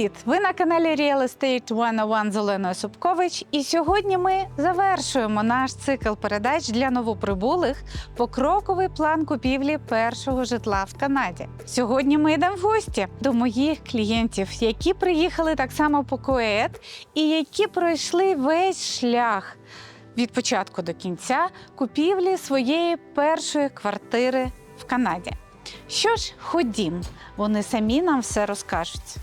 Привіт! Ви на каналі Real Estate 101 з Оленою Собкович. І сьогодні ми завершуємо наш цикл передач для новоприбулих покроковий план купівлі першого житла в Канаді. Сьогодні ми йдемо в гості до моїх клієнтів, які приїхали так само по КОЕД і які пройшли весь шлях від початку до кінця купівлі своєї першої квартири в Канаді. Що ж, ходім, вони самі нам все розкажуть.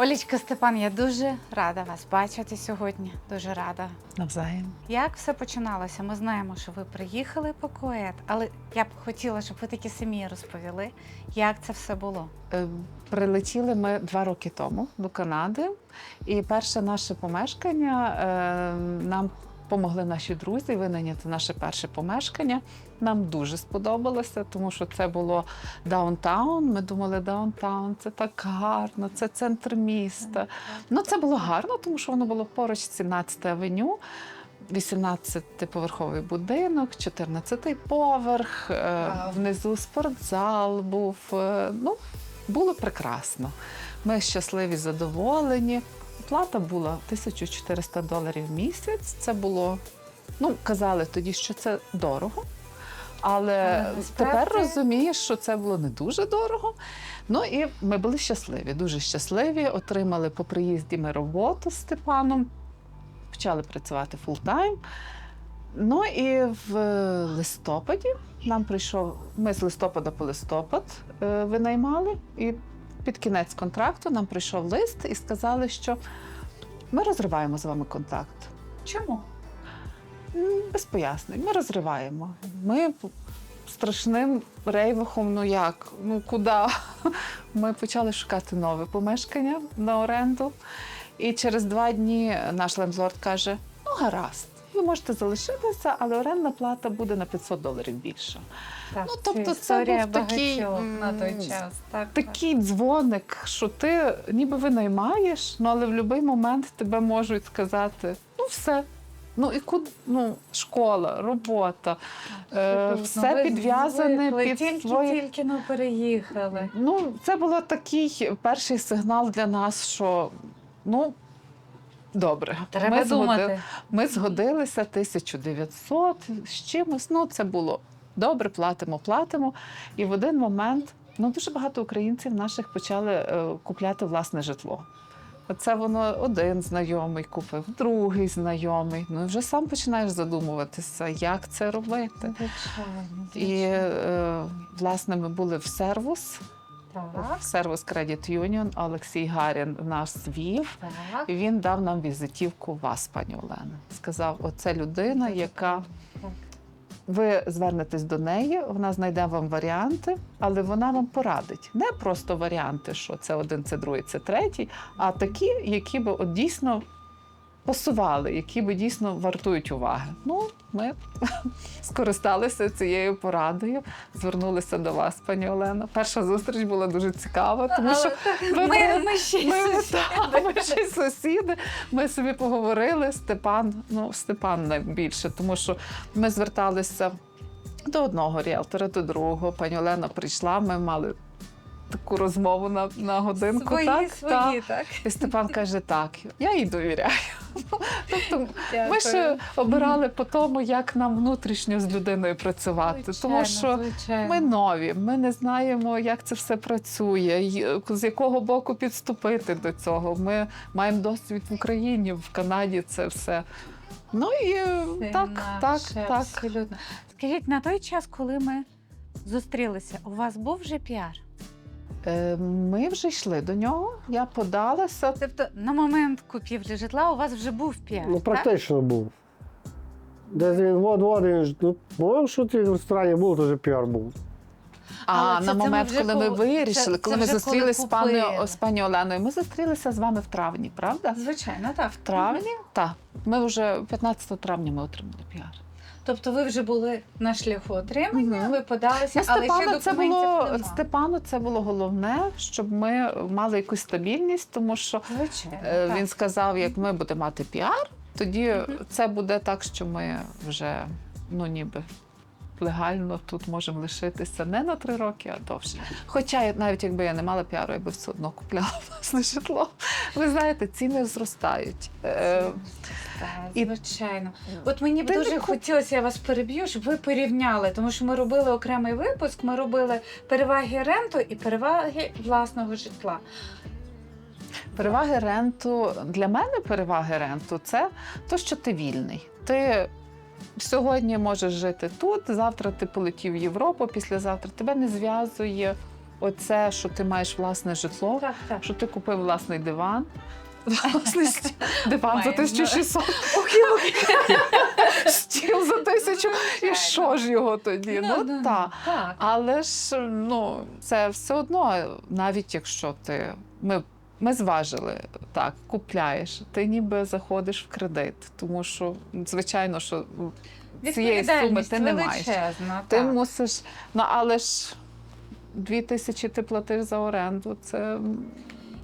Олічка Степан, я дуже рада вас бачити сьогодні. Дуже рада. Навзаєм. Як все починалося? Ми знаємо, що ви приїхали по коет, але я б хотіла, щоб ви такі самі розповіли, як це все було. Е, Прилетіли ми два роки тому до Канади, і перше наше помешкання е, нам помогли наші друзі винайняти наше перше помешкання. Нам дуже сподобалося, тому що це було даунтаун. Ми думали, даунтаун це так гарно, це центр міста. Ну це було гарно, тому що воно було поруч 17 авеню. 18-поверховий будинок, 14-й поверх, е, внизу спортзал був. е, Ну, було прекрасно. Ми щасливі, задоволені. Плата була 1400 доларів в місяць. Це було, ну, казали тоді, що це дорого. Але тепер розумієш, що це було не дуже дорого. Ну і ми були щасливі, дуже щасливі. Отримали по приїзді ми роботу з Степаном, почали працювати фултайм. Ну і в листопаді нам прийшов, ми з листопада по листопад е, винаймали, і під кінець контракту нам прийшов лист і сказали, що ми розриваємо з вами контракт. Чому? Без пояснень. Ми розриваємо. Ми страшним рейвахом, ну як? Ну куди? Ми почали шукати нове помешкання на оренду. І через два дні наш лендлорд каже: ну гаразд, ви можете залишитися, але орендна плата буде на 500 доларів більша. Так, Ну, тобто це був такий, на той час. Так, Такий дзвоник, що ти ніби винаймаєш, ну але в будь-який момент тебе можуть сказати: ну все. Ну і куди ну, школа, робота, е, все Ви підв'язане під тільки, своє. тільки ну, переїхали. Ну, це був такий перший сигнал для нас, що ну добре. Треба ми згоди- Ми згодилися 1900 з чимось. Ну, це було добре, платимо, платимо. І в один момент ну, дуже багато українців наших почали е, купляти власне житло. Оце воно один знайомий купив, другий знайомий. Ну і вже сам починаєш задумуватися, як це робити. І е, власне ми були в сервус, Так, в сервус Credit Union. Олексій Гарін нас звів. так. Він дав нам візитівку вас, пані Олено. Сказав: оце людина, яка ви звернетесь до неї, вона знайде вам варіанти, але вона вам порадить. Не просто варіанти, що це один, це другий, це третій, а такі, які би от дійсно пасували, які би дійсно вартують уваги. Ну, ми скористалися цією порадою, звернулися до вас, пані Олена. Перша зустріч була дуже цікава, тому що ви Ми, ми ще ми, сусіди. та, ми ще сусіди. Ми собі поговорили. Степан, ну Степан найбільше, тому що ми зверталися до одного ріелтора, до другого. Пані Олена прийшла. Ми мали таку розмову на, на годинку. Свої, так, свої, так. І Степан каже: так, я їй довіряю. Тобто ми ще обирали по тому, як нам внутрішньо з людиною працювати, тому що. Ми нові, ми не знаємо, як це все працює, з якого боку підступити до цього. Ми маємо досвід в Україні, в Канаді це все. Ну і Це так, так, так. Абсолютно. Скажіть, на той час, коли ми зустрілися, у вас був вже піар? Е, Ми вже йшли до нього. Я подалася. Тобто на момент купівлі житла у вас вже був піар? Ну, так? практично був. Десь він от от він ж тут. Ну, що ти в ресторані був, то вже піар був. А Але це- на це ми момент, вже коли ми вирішили, це- коли це ми зустрілися з пані, з пані Оленою, ми зустрілися з вами в травні, правда? Звичайно, так. В травні? Так. Ми вже 15 травня ми отримали піар. Тобто ви вже були на шляху отримання, угу. ви подалися, Ну, але ще Степану це було нема. Степану це було головне, щоб ми мали якусь стабільність, тому що Звичайно, він так. Сказав, як ми будемо мати піар, тоді угу. це буде так, що ми вже ну ніби. Легально тут можемо лишитися не на три роки, а довше. Хоча навіть якби я не мала піару, я би все одно купляла власне житло. Ви знаєте, ціни зростають. Е, Так, і- звичайно. От мені б Ти дуже не хотілося, я вас переб'ю, щоб ви порівняли, тому що ми робили окремий випуск, ми робили переваги ренту і переваги власного житла. Переваги ренту для мене переваги ренту це то, що ти вільний. Ти сьогодні можеш жити тут, завтра ти полетів в Європу, післязавтра тебе не зв'язує оце, що ти маєш власне житло. Так, так. що ти купив власний диван. Власний диван за Маємо. 1600, стіл за тисячу. І що ж його тоді? Ну, так. так. Але ж ну, це все одно, навіть якщо ти. Ми, ми зважили, так, купляєш, ти ніби заходиш в кредит, тому що, звичайно, що цієї суми ти не маєш. величезна, Ти так. мусиш. Ну, але ж дві тисячі ти платиш за оренду. Це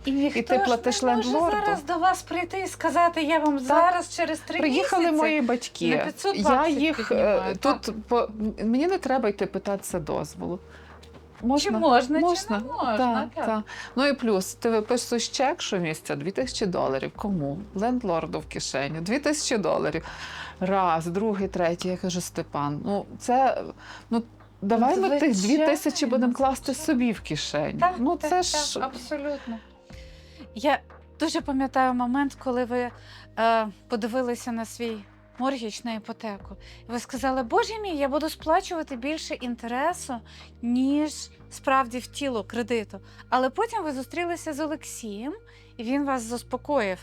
І ніхто ти ж платиш не може лендлорду. зараз до вас прийти і сказати, я вам зараз через три Приїхали місяці. мої на батьки. 500 Я їх піднімаю, е, тут по мені не треба йти питатися дозволу. Чи можна, можна. чи не можна. Так, так. так. Ну і плюс, ти виписуєш чек щомісяця 2000 доларів. Кому? Лендлорду в кишеню. 2000 доларів. Раз, другий, третій. Я кажу, Степан, ну це ну. Давай ми тих Звичайно, 2000 будемо класти собі в кишеню. Так, ну це так, ж абсолютно. Я дуже пам'ятаю момент, коли ви е, подивилися на свій моргіч на іпотеку. І ви сказали, Боже мій, я буду сплачувати більше інтересу, ніж справді в тіло кредиту. Але потім ви зустрілися з Олексієм, і він вас заспокоїв.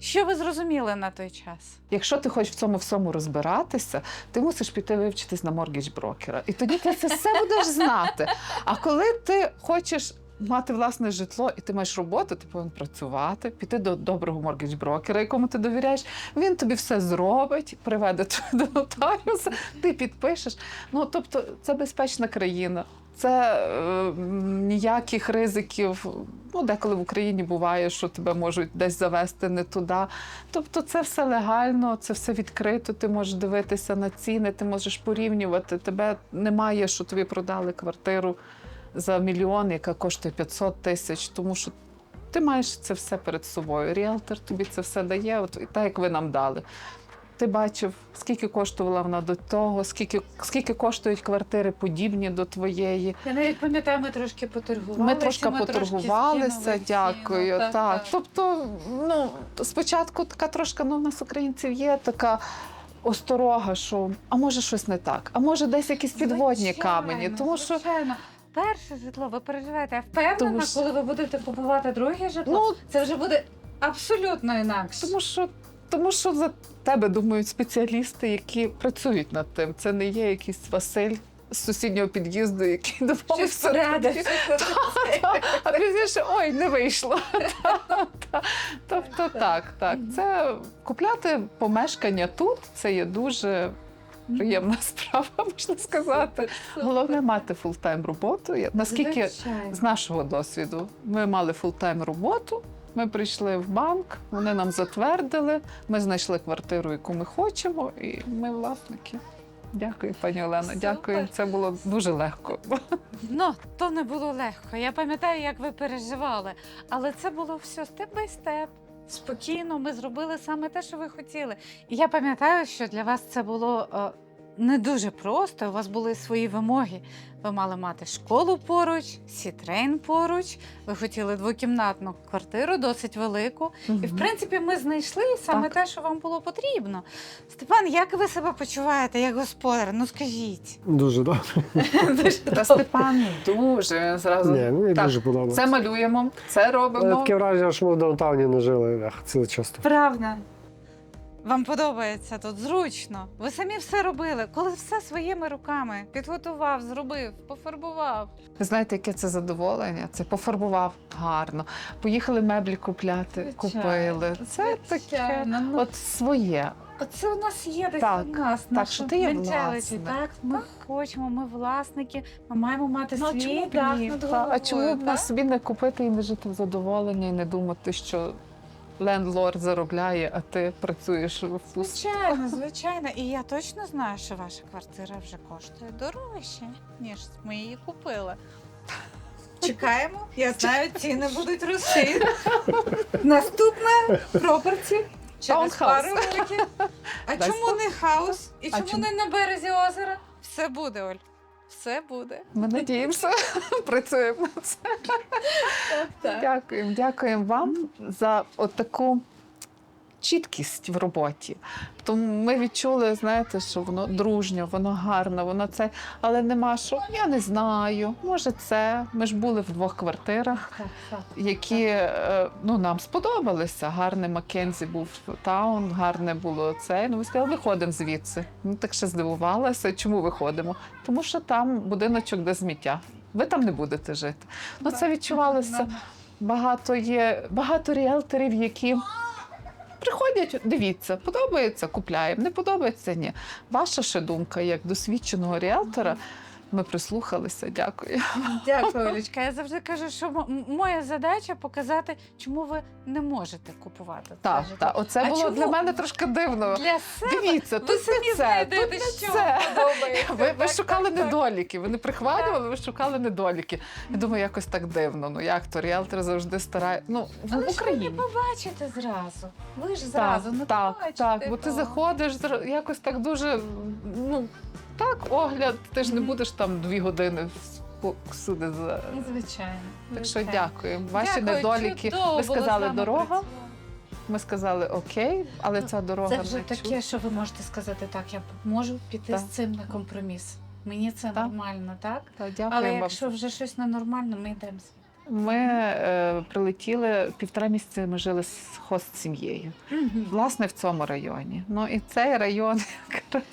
Що ви зрозуміли на той час? Якщо ти хочеш в цьому всьому розбиратися, ти мусиш піти вивчитись на моргідж брокера. І тоді ти це все будеш знати. А коли ти хочеш мати власне житло і ти маєш роботу, ти повинен працювати, піти до доброго моргідж брокера, якому ти довіряєш. Він тобі все зробить, приведе тебе до нотаріуса, ти підпишеш. Ну тобто, це безпечна країна. Це е, ніяких ризиків. Ну, деколи в Україні буває, що тебе можуть десь завести не туди. Тобто це все легально, це все відкрито. Ти можеш дивитися на ціни, ти можеш порівнювати. Тебе немає, що тобі продали квартиру за мільйон, яка коштує 500 тисяч, тому що ти маєш це все перед собою. Ріелтор тобі це все дає, от і так як ви нам дали. Ти бачив, скільки коштувала вона до того, скільки, скільки коштують квартири подібні до твоєї. Я навіть пам'ятаю, ми трошки поторгувалися. Ми трошки ми поторгувалися, дякую. ціну. так, тобто, ну спочатку така трошка, ну в нас українців є така. Осторога, що а може щось не так, а може десь якісь підводні Звичайно, камені. Тому що звичайно. Перше житло, ви переживаєте, я впевнена, Тому що- коли ви будете купувати друге житло, ну це вже буде абсолютно інакше. тому що тому що за тебе думають спеціалісти, які працюють над тим. Це не є якийсь Василь з сусіднього під'їзду, який Щось допоможе. порадить. А пізніше ой, не вийшло. Та, та. Тобто так, так. Це купляти помешкання тут це є дуже приємна справа, можна сказати. Головне мати фултайм роботу. Наскільки з нашого досвіду ми мали фултайм роботу. Ми прийшли в банк, вони нам затвердили. Ми знайшли квартиру, яку ми хочемо, і ми власники. Дякую, пані Олено. Супер. Дякую. Це було дуже легко. Ну, то не було легко. Я пам'ятаю, як ви переживали. Але це було все степ бай степ. Спокійно, ми зробили саме те, що ви хотіли. І я пам'ятаю, що для вас це було е, не дуже просто. У вас були свої вимоги. Ви мали мати школу поруч, сітрейн поруч. Ви хотіли двокімнатну квартиру, досить велику. І в принципі, ми знайшли саме Так. те, що вам було потрібно. Степан, як ви себе почуваєте як господар? Ну скажіть. Дуже добре. Та Степан дуже зразу. Ні, мені Так, дуже подобається. Це малюємо, це робимо. Таке враження, що ми в даунтауні не жили ах, ціле часто. Правда. Вам подобається тут зручно. Ви самі все робили, коли все своїми руками підготував, зробив, пофарбував. Ви знаєте, яке це задоволення? Це пофарбував гарно. Поїхали меблі купляти, Звичайно, купили. Це таке ну, от своє. Оце у нас є десь Так, у нас. наша що ти є власник. Так, ми хочемо, ми власники, ми маємо мати Ну, свій чому дах над головою. А чому б так? на собі не купити і не жити в задоволенні, і не думати, що лендлорд заробляє, а ти працюєш в пуст. Звичайно, звичайно. І я точно знаю, що ваша квартира вже коштує дорожче, ніж ми її купили. Чекаємо. Я знаю, ціни будуть рости. Наступна пропорці. Через Таунхаус. пару років. А Дай чому не хаус? І А чому чому? не на березі озера? Все буде, Оль. Все буде. Ми надіємося, працюємо на це. Дякуємо, дякуємо вам за таку чіткість в роботі. Тому ми відчули, знаєте, що воно дружньо, воно гарно, воно це, але нема що. Я не знаю. Може, це. Ми ж були в двох квартирах. Які е, ну, нам сподобалися. Гарний Маккензі був таун, гарне було це. Ну, ми сказали, виходимо звідси. Ну так ще здивувалася. Чому виходимо? Тому що там будиночок де сміття. Ви там не будете жити. Ну це відчувалося. Багато є багато ріелторів, які. Приходять, дивіться, подобається, купляємо, не подобається, ні. Ваша ще думка, як досвідченого ріелтора, ми прислухалися, дякую. Дякую, Олечка. Я завжди кажу, що моя задача показати, чому ви не можете купувати. Так, так, оце А було чому? для мене трошки дивно. Для себе Дивіться, ви тут самі не це, тут не що це. подобається. Ви, ви Так, шукали так, так. недоліки, ви не прихвалювали, ви шукали недоліки. Я думаю, якось так дивно. Ну як то ріелтор завжди старає. Ну в Але ж ви не побачите зразу. Ви ж зразу не так, побачите. так, бо ти заходиш зра- якось так дуже. Ну так, огляд, ти ж не будеш там дві години сюди за. Звичайно. Так що дякуємо. Ваші Дякую, недоліки. чудово Ви було сказали вами дорога. працювати. Ми сказали окей, але ця дорога Це вже не таке, чу- що ви можете сказати, так, я можу піти Так. з цим на компроміс. Мені це Так. нормально, так? Та, Але вам. якщо вже щось ненормально, ми йдемо. Ми е, прилетіли півтора місяці. Ми жили з хост сім'єю. Власне, в цьому районі. Ну і цей район якраз.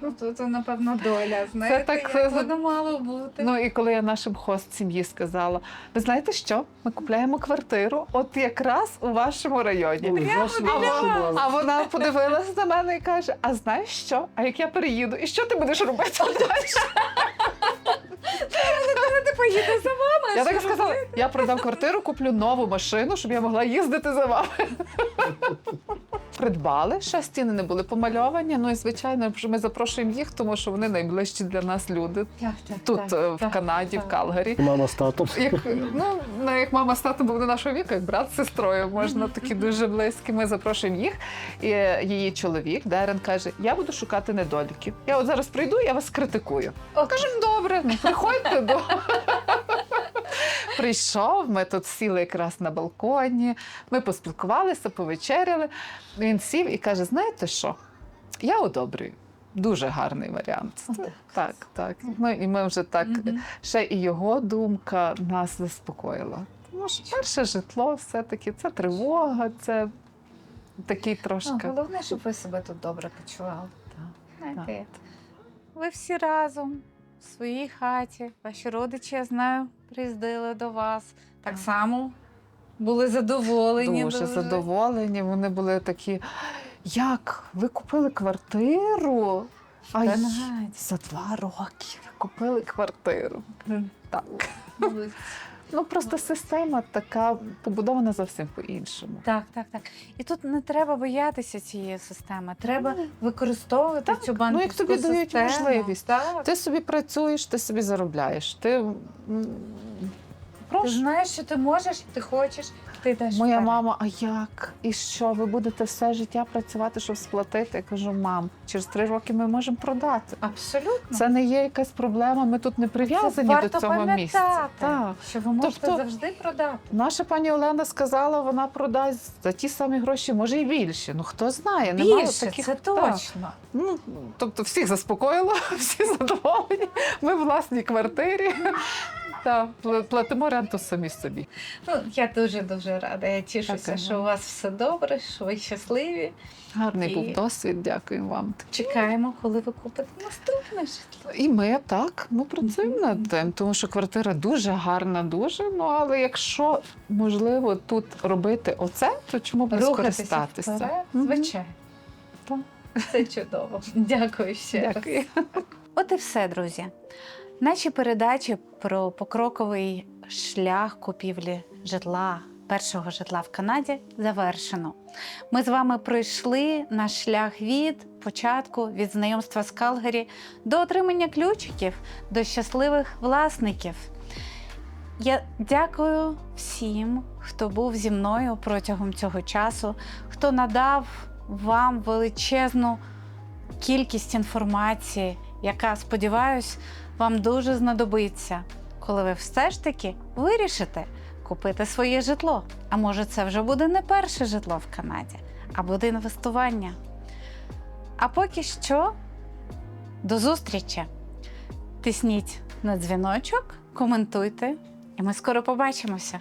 Ну, Тут, напевно, доля. Знаєте, так, як воно мало бути. Ну і коли я нашим хост сім'ї сказала: ви знаєте що? Ми купляємо квартиру, от якраз у вашому районі. Зовсім А вона, а вона подивилась на мене і каже: А знаєш що? А як я переїду? І що ти будеш робити далі? Ти поїде за вами. Я так сказала: я продам квартиру, куплю нову машину, щоб я могла їздити за вами. Придбали, ще стіни не були помальовані. Ну і звичайно, що ми запрошуємо їх, тому що вони найближчі для нас люди Так, так, тут, так, е, в так, Канаді, в. Калгарі. Мама з татом. Як, ну, ну, як мама з татом були нашого віку, як брат з сестрою, можна такі дуже близькі. Ми запрошуємо їх. І її чоловік Дерен каже: Я буду шукати недоліків. Я от зараз прийду, я вас критикую. Кажемо, добре, ну приходьте до. Прийшов, ми тут сіли якраз на балконі, ми поспілкувалися, повечеряли. Він сів і каже: знаєте що? Я одобрюю. Дуже гарний варіант. Отак. Так, так. Ну і ми вже так Мгм. ще і його думка нас заспокоїла. Тому що перше житло все-таки це тривога, це такий Ну, трошки. головне, щоб ви себе тут добре почували. Так, Знаєте, ви всі разом в своїй хаті, ваші родичі, я знаю, приїздили до вас. Так само були задоволені. Дуже задоволені. Вони були такі. Як? Ви купили квартиру? А й- за два роки ви купили квартиру. Так. Ну просто система така побудована зовсім по-іншому. Так, так, так. І тут не треба боятися цієї системи. Треба використовувати Так, цю ну, як тобі дають можливість. Так. Ти собі працюєш, ти собі заробляєш. Ти м, Ти прошу. знаєш, що ти можеш, ти хочеш, ти йдеш. Моя вперед. мама, а як? І що? Ви будете все життя працювати, щоб сплатити? Я кажу, мам, через три роки ми можемо продати. Абсолютно. Це не є якась проблема. Ми тут не прив'язані Це до цього місця. Так. Що ви можете Тобто- завжди продати. Наша пані Олена сказала, вона продасть за ті самі гроші, може і більше. Ну хто знає, немає Більше, таких це Так. Ну, тобто всіх заспокоїло, всі задоволені. Ми в власній квартирі. Та платимо ренту самі собі. Ну, я дуже дуже рада. Я тішуся, Дякую. що у вас все добре, що ви щасливі. Гарний І- був досвід. Дякую вам. Чекаємо, коли ви купите наступне житло. І ми так, ми працюємо над тим, тому що квартира дуже гарна, дуже. Ну але якщо можливо тут робити оце, то чому б не скористатися? вперед, звичайно. Так. Це чудово. Дякую ще раз. От і все, друзі. Наші передачі про покроковий шлях купівлі житла, першого житла в Канаді завершено. Ми з вами пройшли наш шлях від початку, від знайомства з Калгарі до отримання ключиків, до щасливих власників. Я дякую всім, хто був зі мною протягом цього часу, хто надав вам величезну кількість інформації, яка, сподіваюсь, вам дуже знадобиться, коли ви все ж таки вирішите купити своє житло. А може, це вже буде не перше житло в Канаді, а буде інвестування. А поки що, до зустрічі! Тисніть на дзвіночок, коментуйте, і ми скоро побачимося.